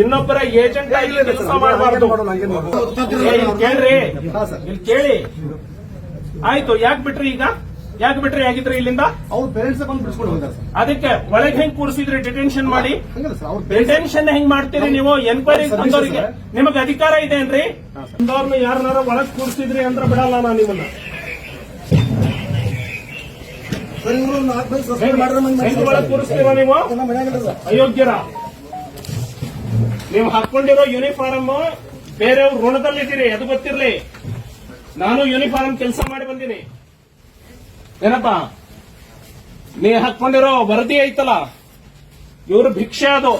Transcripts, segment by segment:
ಇನ್ನೊಬ್ಬರ ಏಜೆಂಟ್ ಆಗಿ ಕೆಲಸ ಮಾಡಬಾರ್ದು. ಕೇಳ್ರಿ. ಹಾ, ಸರ್. ಇಲ್ಲಿ ಕೇಳಿ. ಆಯ್ತು ಯಾಕೆ ಬಿಟ್ರಿ ಈಗ? ಯಾಕೆ ಬಿಟ್ರಿ ಆಗಿದ್ರಿ ಇಲ್ಲಿಂದ? ಅವ್ರ ಪೇರೆಂಟ್ಸ್ ಬಂದು ಬಿಡಿಸ್ಕೊಂಡು ಹೋಗ್ತಾರೆ ಸರ್. ಅದಕ್ಕೆ ಒಳಗೆ ಹೆಂಗ್ ಕೂರಿಸಿದ್ರಿ ಡಿಟೆನ್ಷನ್ ಮಾಡಿ? ಹಂಗಲ್ಲ ಸರ್. ಅವ್ರ ಡಿಟೆನ್ಷನ್ ಹೆಂಗ್ ಮಾಡ್ತೀರಿ ನೀವು? ಎನ್ಕ್ವೈರಿ ಬಂದವರಿಗೆ ನಿಮಗೆ ಅಧಿಕಾರ ಇದೆ ಏನ್ರಿ? ಬಂದವ್ರನ್ನ ಯಾರನ್ನಾರ ಒಳಗ್ ಕೂರಿಸಿದ್ರಿ ಅಂದ್ರ ಬಿಡಲ್ಲ ನಾನು ನಿಮ್ಮನ್ನ. ಹೆಂಗ್ ಒಳಗ್ ಕೂರಿಸ್ತೀರ ನೀವು? ಅಯೋಗ್ಯರ. ನೀವು ಹಾಕೊಂಡಿರೋ ಯೂನಿಫಾರ್ಮ್ ಬೇರೆಯವ್ರ ಋಣದಲ್ಲಿದ್ದೀರಿ ಅದು ಗೊತ್ತಿರಲಿ. ನಾನು ಯೂನಿಫಾರ್ಮ್ ಕೆಲಸ ಮಾಡಿ ಬಂದೀನಿ. ಏನಪ್ಪ? ನೀ ಹಾಕೊಂಡಿರೋ ವರದಿ ಐತಲ್ಲ? ಇವರು ಭಿಕ್ಷೆ ಅದು.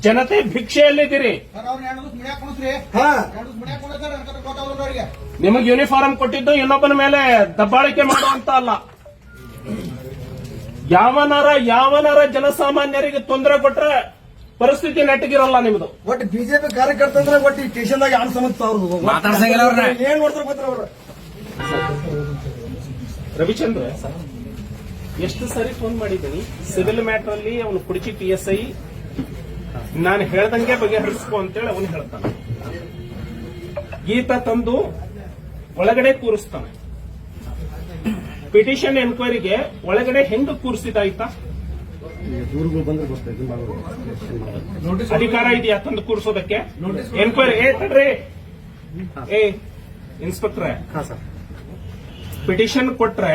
ಜನತೆ ಭಿಕ್ಷೆಯಲ್ಲಿದ್ದೀರಿ. ಹಾ. ನಿಮಗೆ ಯೂನಿಫಾರ್ಮ್ ಕೊಟ್ಟಿದ್ದು ಇನ್ನೊಬ್ಬನ ಮೇಲೆ ದಬ್ಬಾಳಿಕೆ ಮಾಡುವಂತ ಅಲ್ಲ. ಯಾವನಾರ ಯಾವನಾರ ಜನಸಾಮಾನ್ಯರಿಗೆ ತೊಂದರೆ ಕೊಟ್ರೆ ಪರಿಸ್ಥಿತಿ ನೆಟ್ಟಗಿರಲ್ಲ ನಿಮ್ದು. ಒಟ್ಟು ಬಿಜೆಪಿ ಕಾರ್ಯಕರ್ತ ಅಂದ್ರೆ ಒಟ್ಟು ಈ ಸ್ಟೇಷನ್ದಾಗ ಯಾರು ಸಮಸ್ತ ಅವ್ರು ಮಾತಾಡ್ಸಂಗಿಲ್ಲ ಅವ್ರನ್ನ. ಏನ್ ನೋಡ್ತಾರ ಗೊತ್ತಿರ ಅವ್ರ? ರವಿಚಂದ್ರ ಎಷ್ಟು ಸರಿ ಫೋನ್ ಮಾಡಿದ್ದೀನಿ. ಸಿವಿಲ್ ಮ್ಯಾಟರ್ ಅಲ್ಲಿ ಅವನು ಕುಡಿಚಿ ಪಿ ಎಸ್ ಐ ನಾನು ಹೇಳ್ದಂಗೆ ಬಗೆಹರಿಸ್ಕೊ ಅಂತೇಳಿ ಅವನು ಹೇಳ್ತಾನೆ. ಗೀತ ತಂದು ಒಳಗಡೆ ಕೂರಿಸ್ತಾನೆ. ಪಿಟಿಷನ್ ಎನ್ಕ್ವೈರಿಗೆ ಒಳಗಡೆ ಹೆಂಗ್ ಕೂರಿಸಿದಾಯ್ತಾ ದೂರುಗಳು ಬಂದ್ರೆ ಗೊತ್ತಾಯ್ತು ಅಧಿಕಾರ ಇದೆಯಾ ತಂದು ಕೂರಿಸೋದಕ್ಕೆ? ಎನ್ಕ್ವೈರಿ ಏ ತಡ್ರಿ. ಏ ಇನ್ಸ್ಪೆಕ್ಟ್ರೆ. ಹಾ ಸರ್ ಪಿಟಿಷನ್ ಕೊಟ್ರೆ.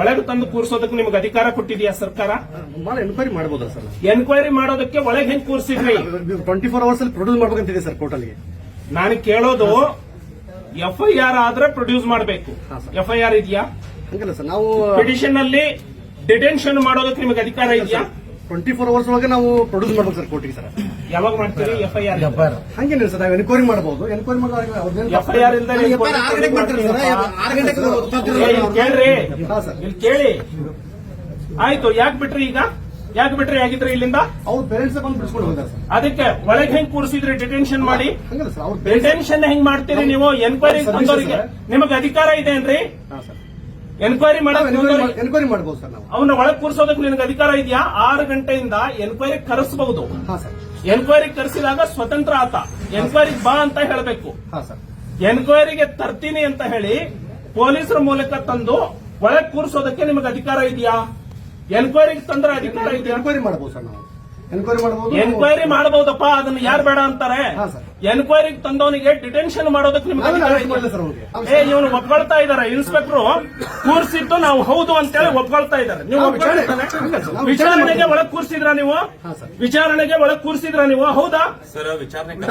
ಒಳಗೆ ತಂದು ಕೂರಿಸೋದಕ್ಕೆ ನಿಮ್ಗೆ ಅಧಿಕಾರ ಕೊಟ್ಟಿದ್ಯಾ ಸರ್ಕಾರ? ಎನ್ಕ್ವೈರಿ ಮಾಡ್ಬೋದಾ ಸರ್ ಎನ್ಕ್ವೈರಿ ಮಾಡೋದಕ್ಕೆ ಒಳಗೆ ಹೆಂಗ್ ಕೂರಿಸಿದ್ರಿ? ಟ್ವೆಂಟಿ ಫೋರ್ ಅವರ್ಸ್ ಅಲ್ಲಿ ಪ್ರೊಡ್ಯೂಸ್ ಮಾಡ್ಬೇಕಂತಿದೆ ಸರ್ ಕೋರ್ಟಲ್ಲಿ ನಾನು ಕೇಳೋದು ಎಫ್ಐಆರ್ ಆದ್ರೆ ಪ್ರೊಡ್ಯೂಸ್ ಮಾಡಬೇಕು. ಎಫ್ಐಆರ್ ಇದೆಯಾ? ಹಂಗಲ್ಲ ಸರ್ ನಾವು ಪಿಟಿಷನ್ ಅಲ್ಲಿ ಡಿಟೆನ್ಷನ್ ಮಾಡೋದಕ್ಕೆ ನಿಮಗೆ ಅಧಿಕಾರ ಇದೆಯಾ? ಟ್ವೆಂಟಿ ಫೋರ್ ಅವರ್ಸ್ ಒಳಗೆ ನಾವು ಪ್ರೊಡ್ಯೂಸ್ ಮಾಡ್ಬೇಕು ಸರ್ ಕೋರ್ಟಿಗೆ ಸರ್. ಯಾವಾಗ ಮಾಡ್ತೀರಿ? ಎಫ್ಐಆರ್ ಹಂಗೇನಿಲ್ಲ ಸರ್ ನಾವು ಎನ್ಕ್ವೈರಿ ಮಾಡಬಹುದು ಎನ್ಕ್ವೈರಿ ಎಫ್ಐಆರ್ ಕೇಳ್ರಿ. ಇಲ್ಲಿ ಕೇಳಿ. ಆಯ್ತು ಯಾಕೆ ಬಿಟ್ರಿ ಈಗ? ಯಾಕೆ ಬಿಟ್ರಿ ಆಗಿದ್ರೆ ಇಲ್ಲಿಂದ? ಅವ್ರ ಪೇರೆಂಟ್ಸ್ ಬಂದು ಬಿಡಿಸ್ಕೊಂಡು ಹೋಗ್ತಾರೆ ಸರ್. ಅದಕ್ಕೆ ಒಳಗೆ ಹೆಂಗ್ ಕೂರಿಸಿದ್ರಿ ಡಿಟೆನ್ಷನ್ ಮಾಡಿ? ಡಿಟೆನ್ಷನ್ ಹೆಂಗ್ ಮಾಡ್ತೀರಿ ನೀವು? ಎನ್ಕ್ವೈರಿ ನಿಮಗೆ ಅಧಿಕಾರ ಇದೆ ಸರ್. ಎನ್ಕ್ವೈರಿ ಎನ್ಕ್ವೈರಿ ಮಾಡಬಹುದು ಸರ್ ನಾವು. ಅವನ್ನ ಒಳಗ್ ಕೂರಿಸೋದಕ್ಕೆ ನಿನಗೆ ಅಧಿಕಾರ ಇದೆಯಾ? ಆರು ಗಂಟೆಯಿಂದ ಎನ್ಕ್ವೈರಿ ಕರೆಸಬಹುದು ಎನ್ಕ್ವೈರಿ ಕರೆಸಿದಾಗ ಸ್ವತಂತ್ರ ಆತ. ಎನ್ಕ್ವೈರಿ ಬಾ ಅಂತ ಹೇಳಬೇಕು. ಎನ್ಕ್ವೈರಿಗೆ ತರ್ತೀನಿ ಅಂತ ಹೇಳಿ ಪೊಲೀಸರ ಮೂಲಕ ತಂದು ಒಳಗೆ ಕೂರಿಸೋದಕ್ಕೆ ನಿಮಗೆ ಅಧಿಕಾರ ಇದೆಯಾ? ಎನ್ಕ್ವೈರಿಗೆ ತಂದ್ರೆ ಅಧಿಕಾರ ಇದೆಯಾ? ಎನ್ಕ್ವೈರಿ ಮಾಡಬಹುದು ಸರ್ ನಾವು. ಎನ್ಕ್ವೈರಿ ಮಾಡಬಹುದು ಎನ್ಕ್ವೈರಿ ಮಾಡಬಹುದಪ್ಪ ಅದನ್ನ ಯಾರು ಬೇಡ ಅಂತಾರೆ. ಎನ್ಕ್ವೈರಿಗೆ ತಂದವನಿಗೆ ಡಿಟೆನ್ಷನ್ ಮಾಡೋದಕ್ಕೆ ನಿಮ್ಗೆ ಇವನು ಒಪ್ಕೊಳ್ತಾ ಇದಾರೆ ಇನ್ಸ್ಪೆಕ್ಟರ್ ಕೂರಿಸಿದ್ದು ನಾವು ಹೌದು ಅಂತೇಳಿ ಒಪ್ಕೊಳ್ತಾ ಇದ್ದಾರೆ? ನೀವು ವಿಚಾರಣೆಗೆ ಒಳಗ್ ಕೂರಿಸಿದ್ರ ನೀವು? ಹಾ, ಸರ್. ವಿಚಾರಣೆಗೆ ಒಳಗ್ ಕೂರಿಸಿದ್ರ ನೀವು? ಹೌದಾ?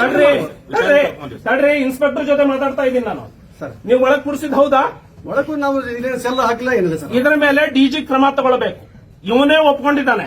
ತಡ್ರಿ ತಡ್ರಿ ತಡ್ರಿ ಇನ್ಸ್ಪೆಕ್ಟರ್ ಜೊತೆ ಮಾತಾಡ್ತಾ ಇದ್ದೀನಿ ನಾನು. ಸರ್. ನೀವು ಒಳಗ್ ಕೂರಿಸಿದ್ ಹೌದಾ? ಒಳಗೂ ನಾವು ಹಾಕಿಲ್ಲ ಏನಿಲ್ಲ ಸರ್. ಇದರ ಮೇಲೆ ಡಿಜಿ ಕ್ರಮ ತಗೊಳ್ಬೇಕು. ಇವನೇ ಒಪ್ಕೊಂಡಿದ್ದಾನೆ.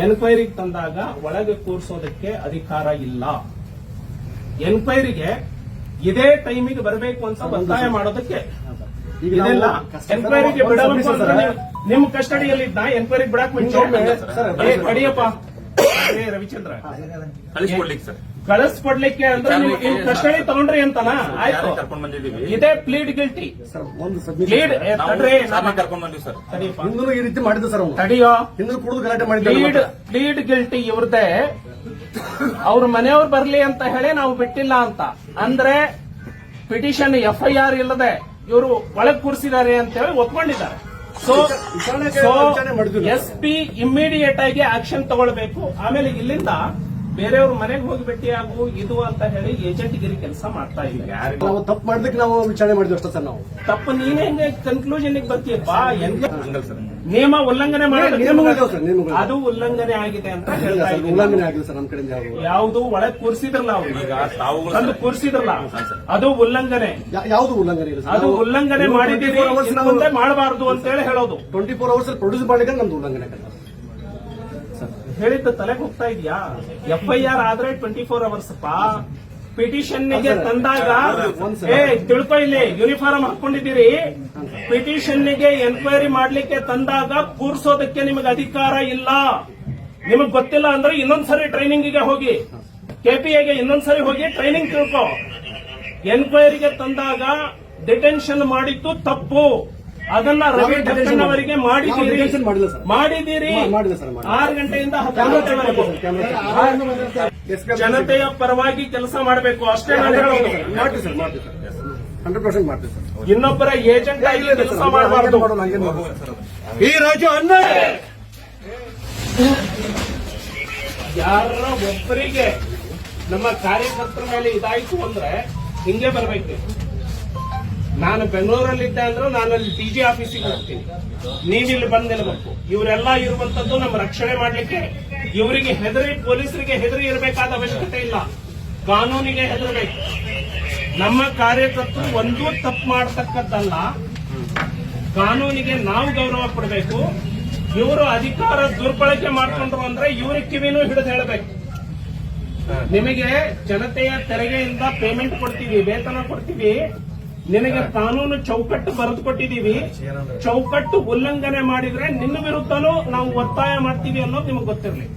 ಎನ್ಕ್ವೈರಿಗೆ ತಂದಾಗ ಒಳಗೆ ಕೂರಿಸೋದಕ್ಕೆ ಅಧಿಕಾರ ಇಲ್ಲ. ಎನ್ಕ್ವೈರಿಗೆ ಇದೇ ಟೈಮಿಗೆ ಬರಬೇಕು ಅಂತ ಒತ್ತಾಯ ಮಾಡೋದಕ್ಕೆ ಇದೆಲ್ಲ. ಎನ್ಕ್ವೈರಿಗೆ ಬಿಡಬೇಕು ನಿಮ್ ಕಸ್ಟಡಿಯಲ್ಲಿ ಇದ್ದ ಎನ್ಕ್ವೈರಿಗೆ ಬಿಡಕ್ ಮುಂಚೆ. ಹಿಂಗೊಮ್ಮೆ ಸರ್, ಏ, ಕಡಿಯಪ್ಪ ಏ, ರವಿಚಂದ್ರ. ಕಳಿಸ್ಕೊಡ್ಲಿಕ್ಕೆ ಸರ್. ಕಳಿಸ್ಕೊಡ್ಲಿಕ್ಕೆ ಅಂದ್ರೆ ನೀವು ಕಸ್ಟಡಿ ತಗೊಂಡ್ರಿ ಅಂತನ? ಆಯ್ತು. ಕರ್ಕೊಂಡ್ ಬಂದಿದ್ದೀವಿ. ಇದೇ ಪ್ಲೀಡ್ ಗಿಲ್ಟಿ ಸರ್ ಒಂದು ಪ್ಲೀಡ್ ತಡ್ರಿ ಕರ್ಕೊಂಡ್ ಬಂದಿವಿ ಸರ್. ಹಿಂದೂ ಈ ರೀತಿ ಮಾಡಿದ್ದ ಸರ್ ತಡಿಯೋ. ಹಿಂದೂ ಕುಡಿದು ಗಲಾಟೆ ಪ್ಲೀಡ್ ಪ್ಲೀಡ್ ಗಿಲ್ಟಿ ಇವ್ರದೇ. ಅವ್ರ ಮನೆಯವ್ರು ಬರ್ಲಿ ಅಂತ ಹೇಳಿ ನಾವು ಬಿಟ್ಟಿಲ್ಲ ಅಂತ. ಅಂದ್ರೆ ಪಿಟಿಷನ್ ಎಫ್ಐಆರ್ ಇಲ್ಲದೆ ಇವರು ಒಳಗ್ ಕೂರಿಸಿದ್ದಾರೆ ಅಂತ ಹೇಳಿ ಒಪ್ಕೊಂಡಿದ್ದಾರೆ. ಸೊ. ಎಸ್ ಪಿ ಇಮ್ಮಿಡಿಯೇಟ್ ಆಗಿ ಆಕ್ಷನ್ ತಗೊಳ್ಬೇಕು. ಆಮೇಲೆ ಇಲ್ಲಿಂದ ಬೇರೆಯವ್ರ ಮನೆಗೆ ಹೋಗಿ ಭೇಟಿಯಾಗು ಇದು ಅಂತ ಹೇಳಿ ಏಜೆಂಟ್ ಗಿರಿ ಕೆಲಸ ಮಾಡ್ತಾ ಇದ್ದೀವಿ ನಾವು ತಪ್ಪು ಮಾಡಿದಕ್ಕೆ ನಾವು ವಿಚಾರಣೆ ಮಾಡಿದ್ವಿ ಅಷ್ಟೇ ಸರ್ ನಾವು. ತಪ್ಪು ನೀನೇ ಹೆಂಗೆ ಕನ್ಕ್ಲೂಷನ್ ಬರ್ತೀಯ? ಬಾ ಎಂಗೆ ನಿಯಮ ಉಲ್ಲಂಘನೆ ಮಾಡೋದು ನಿಯಮಗಳು ಸರ್, ನಿಯಮಗಳು. ಅದು ಉಲ್ಲಂಘನೆ ಆಗಿದೆ ಅಂತ ಹೇಳ್ತಾ ಸರ್ ಇದ್ದೀನಿ. ಉಲ್ಲಂಘನೆ ಆಗಿದೆ ಸರ್ ನಮ್ಮ ಕಡೆಯಿಂದ ಯಾವುದು? ಯಾವುದು ಒಳಗ್ ಕೂರಿಸಿದ್ರಲ್ಲ ಅವ್ರು. ಈಗ ತಾವುಗಳು ತಂದು ಕೂರಿಸಿದ್ರಲ್ಲ. ಅದು ಉಲ್ಲಂಘನೆ. ಯಾ- ಯಾವುದು ಉಲ್ಲಂಘನೆ ಇಲ್ಲ ಅದು ಉಲ್ಲಂಘನೆ ಮಾಡಿದ್ದೀವಿ ಇನ್ನು ಮುಂದೆ ಮಾಡಬಾರದು ಅಂತ ಹೇಳಿ ಹೇಳೋದು. ಟ್ವೆಂಟಿ ಫೋರ್ ಅವರ್ಸ್ ಪ್ರೊಡ್ಯೂಸ್ ಮಾಡಿದ್ರೆ ನಮ್ದು ಉಲ್ಲಂಘನೆ ಆಗಲ್ಲ. ಹೇಳಿದ್ದು ತಲೆಗೆ ಹೋಗ್ತಾ ಇದೆಯಾ? ಎಫ್ ಐ ಆರ್ ಆದ್ರೆ ಟ್ವೆಂಟಿ ಫೋರ್ ಅವರ್ಸ್ ಪಾ ಪಿಟಿಷನ್ಗೆ ತಂದಾಗ ಏ ತಿಳ್ಕೊ ಇಲ್ಲಿ ಯೂನಿಫಾರ್ಮ್ ಹಾಕೊಂಡಿದ್ದೀರಿ? ಪಿಟಿಷನ್ಗೆ ಎನ್ಕ್ವೈರಿ ಮಾಡ್ಲಿಕ್ಕೆ ತಂದಾಗ ಕೂರ್ಸೋದಕ್ಕೆ ನಿಮಗೆ ಅಧಿಕಾರ ಇಲ್ಲ. ನಿಮಗ್ ಗೊತ್ತಿಲ್ಲ ಅಂದ್ರೆ ಇನ್ನೊಂದ್ಸರಿ ಟ್ರೈನಿಂಗ್ಗೆ ಹೋಗಿ ಕೆಪಿಎಗೆ ಇನ್ನೊಂದ್ಸರಿ ಹೋಗಿ ಟ್ರೈನಿಂಗ್ ತಿಳ್ಕೊ. ಎನ್ಕ್ವೈರಿಗೆ ತಂದಾಗ ಡಿಟೆನ್ಷನ್ ಮಾಡಿದ್ದು ತಪ್ಪು. ಅದನ್ನ ರವಿ ಅವರಿಗೆ ಮಾಡಿದ್ದೀರಿ. ಮಾಡಿದ್ದೀರಿ. ಆರು ಗಂಟೆಯಿಂದ ಹತ್ತು ಗಂಟೆವರೆಗೂ. ಜನತೆಯ ಪರವಾಗಿ ಕೆಲಸ ಮಾಡಬೇಕು. ಅಷ್ಟೇ ನಾನು ಹೇಳೋದು ಸರ್ ಮಾಡ್ತೀವಿ ಸರ್. ಹಂಡ್ರೆಡ್ ಪರ್ಸೆಂಟ್ ಮಾಡ್ತೀವಿ ಸರ್. ಇನ್ನೊಬ್ಬರ ಏಜೆಂಟ್ ಆಗಿ ಕೆಲಸ ಮಾಡಬಾರ್ದು. ಈ ರಾಜ್ಯ ಅನ್ನ ಯಾರ ಒಬ್ಬರಿಗೆ ನಮ್ಮ ಕಾರ್ಯಕರ್ತರ ಮೇಲೆ ಇದಾಯ್ತು ಅಂದ್ರೆ ಹಿಂಗೆ ಬರ್ಬೇಕು. ನಾನು ಬೆಂಗಳೂರಲ್ಲಿದ್ದೆ ಅಂದ್ರೆ ನಾನು ಅಲ್ಲಿ ಟಿ ಜಿ ಆಫೀಸಿಗೆ ಹೋಗ್ತೀನಿ. ನೀವಿಲ್ಲಿ ಬಂದ್ ನಿಲ್ಬೇಕು. ಇವರೆಲ್ಲ ಇರುವಂತದ್ದು ನಮ್ಮ ರಕ್ಷಣೆ ಮಾಡ್ಲಿಕ್ಕೆ ಇವರಿಗೆ ಹೆದರಿ, ಪೊಲೀಸರಿಗೆ ಹೆದರಿ ಇರಬೇಕಾದ ಅವಶ್ಯಕತೆ ಇಲ್ಲ. ಕಾನೂನಿಗೆ ಹೆದರಬೇಕು. ನಮ್ಮ ಕಾರ್ಯಕರ್ತರು ಒಂದೂ ತಪ್ಪು ಮಾಡತಕ್ಕದ್ದಲ್ಲ ಕಾನೂನಿಗೆ ನಾವು ಗೌರವ ಕೊಡಬೇಕು. ಇವರು ಅಧಿಕಾರ ದುರ್ಬಳಕೆ ಮಾಡ್ಕೊಂಡ್ರು ಅಂದ್ರೆ ಇವ್ರಿಗೆ ಕಿವಿನೂ ಹಿಡಿದು ಹೇಳಬೇಕು. ನಿಮಗೆ ಜನತೆಯ ತೆರಿಗೆಯಿಂದ ಪೇಮೆಂಟ್ ಕೊಡ್ತೀವಿ, ವೇತನ ಕೊಡ್ತೀವಿ. ನಿನಗೆ ಕಾನೂನು ಚೌಕಟ್ಟು ಬರೆದು ಕೊಟ್ಟಿದ್ದೀವಿ ಚೌಕಟ್ಟು ಉಲ್ಲಂಘನೆ ಮಾಡಿದ್ರೆ ನಿನ್ನ ವಿರುದ್ಧನೂ ನಾವು ಒತ್ತಾಯ ಮಾಡ್ತೀವಿ ಅನ್ನೋದು ನಿಮಗೆ ಗೊತ್ತಿರಲಿ.